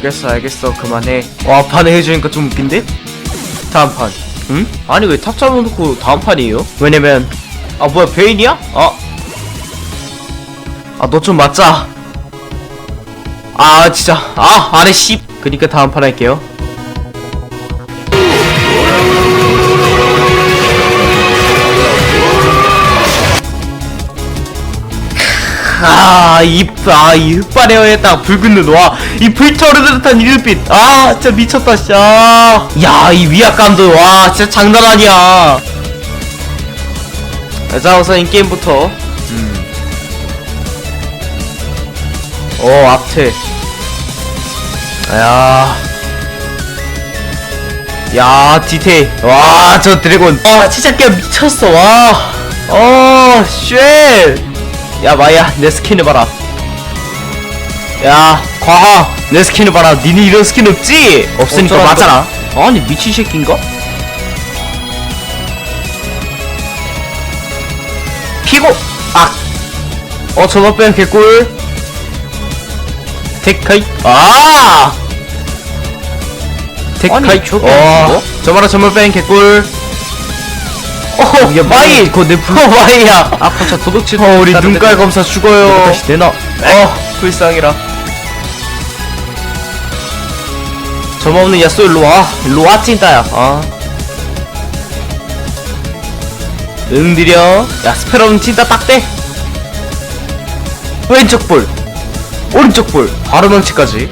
알겠어 알겠어 그만해 와 판에 해주니까 좀 웃긴데? 다음 판 응? 아니 왜 탑 잡아놓고 다음 판이에요? 왜냐면 아 뭐야 베인이야? 아 아 너 좀 맞자 아 진짜 아 아래 씨 그니까 다음 판 할게요 아, 이, 아, 이 흑발의 여에딱 붉은 눈, 와, 이 불타오르는 듯한 이 눈빛, 아, 진짜 미쳤다, 진짜. 야, 이 위압감도, 와, 진짜 장난 아니야. 자, 우선 인게임부터. 음. 어, 앞트. 야. 야, 디테일. 와, 저 드래곤. 와, 진짜 그냥 미쳤어, 와. 어, 쉣. 야 마야 내 스킨을 봐라 야 과하 내 스킨을 봐라 니네 이런 스킨 없지? 없으니까 어쩌라는 맞잖아 아니 미친 새끼인가? 피고 아! 어 저거 빼면 개꿀 데카이 아! 데카이 아니, 저게 어 뭐? 저마라 저말 빼면 개꿀 어, 야, 마이! 그거 내 불, 어, 마이야! 아, 거차 도둑질. 어, 우리 눈깔 검사 죽어요. 다시 내놔. 어, 불쌍해라. 점없는 야쏘 일로 와. 일로 와, 찐따야. 아. 응, 느려. 야, 스페럼 찐따 딱 대. 왼쪽 볼. 오른쪽 볼. 바로 망치까지.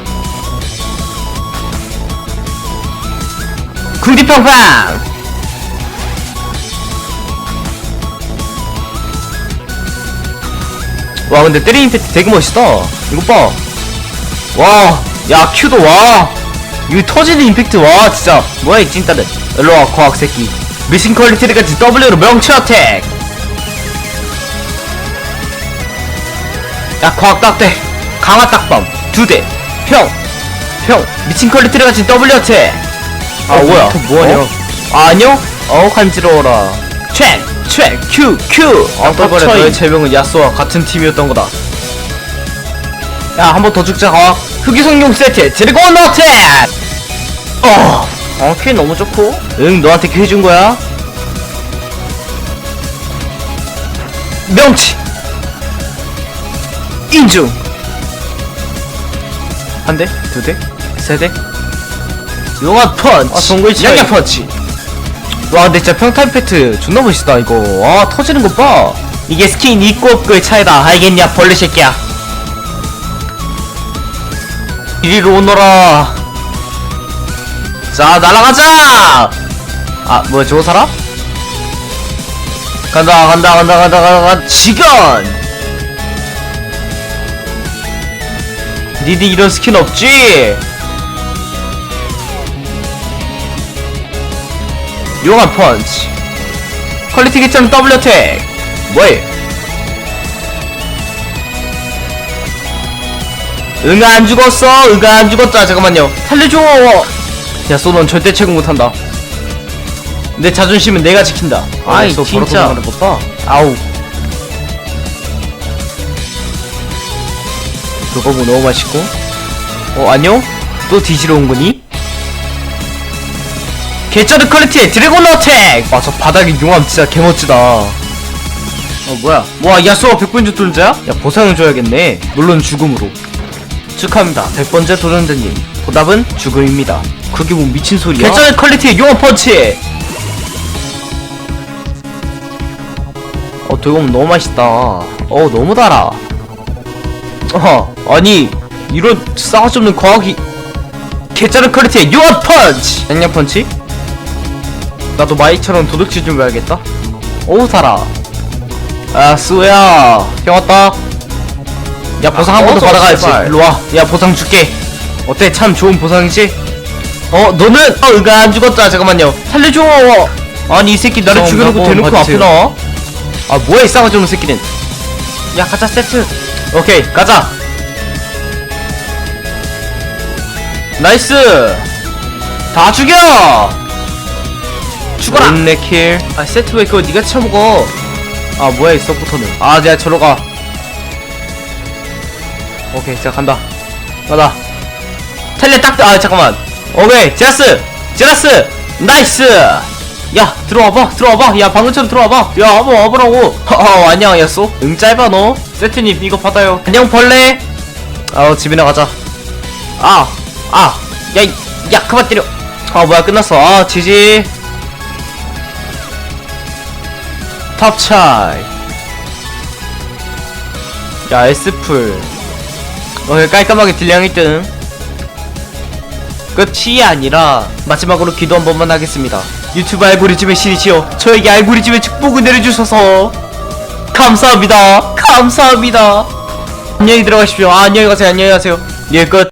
궁디팡팡! 와 근데 때리는 임팩트 되게 멋있다. 이거 봐와야 큐도 와. 이거 터지는 임팩트 와 진짜. 뭐야 이 찐따는 일로와 과학 새끼. 미신 퀄리티까지 W로 명치 어택 야 과학 딱대. 강화 딱밤. 두대 평 평. 미친 퀄리티를 가진 W 어택 아 어, 뭐야? 또 뭐하냐? 어? 아, 안녕? 어 간지러워라 책! 책! 큐! 큐! 아 너의 제명은 야스와 같은 팀이었던 거다 야 한 번 더 죽자 가 흑유성용 세트 드래곤 어택! 어! 어, 퀸 너무 좋고. 응 너한테 큐 해준 거야 명치 인중 한 대, 두 대, 세 대. 용화 펀치. 아, 차이. 양양 펀치. 와, 근데 진짜 평타임 패트 존나 멋있다 이거. 와, 터지는 것 봐. 이게 스킨 있고 없고의 차이다. 알겠냐, 벌레 새끼야. 이리로 오너라. 자, 날아가자. 아, 뭐야, 저거 살아? 간다, 간다, 간다, 간다, 간다, 간다. 지견. 니들 이런 스킨 없지? 용한 펀치 퀄리티 개점 더블 어택 뭐해 응아 안 죽었어. 응아 안 죽었다. 잠깐만요. 살려줘. 야 쏘넌 절대 채공 못한다. 내 자존심은 내가 지킨다. 아이, 쏘 진짜. 아우. 그거 뭐 너무 맛있고? 어 안녕? 또 뒤지러 온 거니? 개쩌드 퀄리티의 드래곤 어택! 와저 바닥에 용암 진짜 개멋지다. 어 뭐야? 뭐야 야수가 100번째 도전자야? 야 보상을 줘야겠네. 물론 죽음으로. 축하합니다. 100번째 도전자님 보답은 죽음입니다. 그게 뭐 미친 소리야? 개쩌드 퀄리티의 용암 펀치! 어 도금 너무 맛있다. 어 너무 달아. 어 아니 이런 싸가지 없는 과학이. 개쩌드 퀄리티의 용암 펀치! 양양 펀치? 나도 마이처럼 도둑질 좀 해야겠다. 오 살아. 아 수야 형 왔다. 야 보상 아, 한번더 어서, 받아가야지. 제발. 일로 와. 야 보상 줄게. 어때? 참 좋은 보상이지? 어 너는 어 응가 안 죽었다. 잠깐만요. 살려줘. 아니 이 새끼 나를 죽여놓고 본 대놓고 버튼. 앞에 나와. 아 뭐야 이 싸가지 없는 새끼는. 야 가자 세트. 오케이 가자. 나이스. 다 죽여. 죽어라! 킬아 세트 왜 그거 니가 쳐먹어? 아 뭐야 이 서포터는? 아 내가 저러 가. 오케이 자 간다. 가다 텔레 딱아 잠깐만. 오케이 제라스! 제라스! 나이스! 야 들어와봐 들어와봐. 야 방금처럼 들어와봐. 야 한번 와보라고. 어 안녕 야쏘. 응 짧아 너. 세트님 이거 받아요. 안녕 벌레. 아우 집이나 가자. 아 아야야 그만 때려. 아 뭐야 끝났어. 아 지지 탑 차이. 야 S풀 어 깔끔하게 딜량 1등 끝이 아니라 마지막으로 기도 한 번만 하겠습니다. 유튜브 알고리즘의 신이시여 저에게 알고리즘의 축복을 내려주셔서 감사합니다. 감사합니다. 안녕히 들어가십시오. 아, 안녕히 가세요. 안녕히 가세요. 예끝